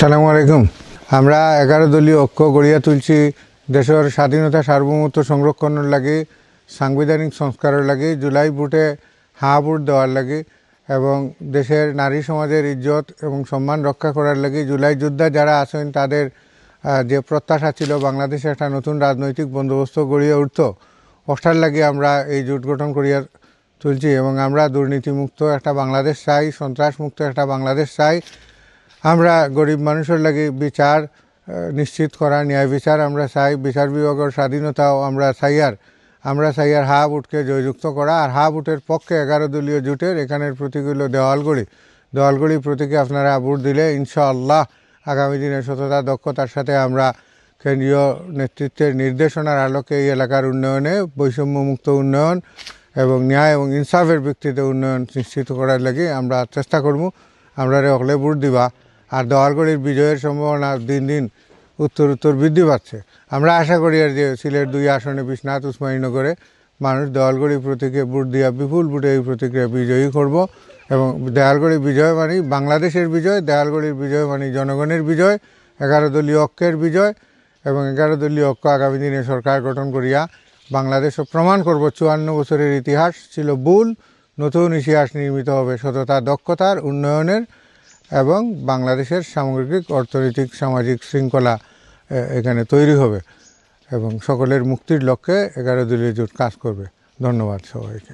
সালামু আলাইকুম। আমরা এগারো দলীয় ঐক্য গড়িয়া তুলছি। দেশের স্বাধীনতা সার্বভৌমত্ব সংরক্ষণের লাগে, সাংবিধানিক সংস্কারের লাগে, জুলাই ভোটে হাঁ ভোট দেওয়ার লাগে, এবং দেশের নারী সমাজের ইজ্জত এবং সম্মান রক্ষা করার লাগে। জুলাই যোদ্ধা যারা আছেন, তাদের যে প্রত্যাশা ছিল, বাংলাদেশে একটা নতুন রাজনৈতিক বন্দোবস্ত গড়িয়ে উঠত অষ্টার লাগে আমরা এই জোট গঠন করিয়া তুলছি, এবং আমরা দুর্নীতিমুক্ত একটা বাংলাদেশ চাই, সন্ত্রাসমুক্ত একটা বাংলাদেশ চাই। আমরা গরিব মানুষের লাগে বিচার নিশ্চিত করা, ন্যায় বিচার আমরা চাই। বিচার বিভাগের স্বাধীনতাও আমরা চাই আর। আমরা চাই আর হা বুটকে জয়যুক্ত করা আর হা বুটের পক্ষে এগারো দলীয় জোটের এখানের প্রতীক হলো দেওয়ালগড়ি প্রতীকে আপনারা ভোট দিলে ইনশাআল্লাহ আগামী দিনে সততা দক্ষতার সাথে আমরা কেন্দ্রীয় নেতৃত্বের নির্দেশনার আলোকে এই এলাকার উন্নয়নে বৈষম্যমুক্ত উন্নয়ন এবং ন্যায় এবং ইনসাফের ভিত্তিতে উন্নয়ন নিশ্চিত করার লাগে আমরা চেষ্টা করব। আমরা অকলে ভোট দিবা। আর দেওয়ালগড়ির বিজয়ের সম্ভাবনা দিন দিন উত্তর উত্তর বৃদ্ধি পাচ্ছে। আমরা আশা করি আর যে সিলেট দুই আসনে বিশ্বনাথ উসমানীনগরে মানুষ দেওয়ালগড়ি প্রতীকে ভোট দিয়া বিপুল ভোটে এই প্রতিক্রিয়া বিজয়ী করব এবং দেওয়ালগড়ি বিজয় মানে বাংলাদেশের বিজয় দেওয়ালগড়ির বিজয় মানে জনগণের বিজয়, এগারো দলীয় ঐক্যের বিজয় এবং এগারো দলীয় ঐক্য আগামী দিনে সরকার গঠন করিয়া বাংলাদেশও প্রমাণ করব। চুয়ান্ন বছরের ইতিহাস ছিল ভুল, নতুন ইতিহাস নির্মিত হবে। সততা, দক্ষতার উন্নয়নের এবং বাংলাদেশের সামগ্রিক, অর্থনৈতিক, সামাজিক শৃঙ্খলা এখানে তৈরি হবে এবং সকলের মুক্তির লক্ষ্যে এগারো দলীয় জোট কাজ করবে। ধন্যবাদ সবাইকে।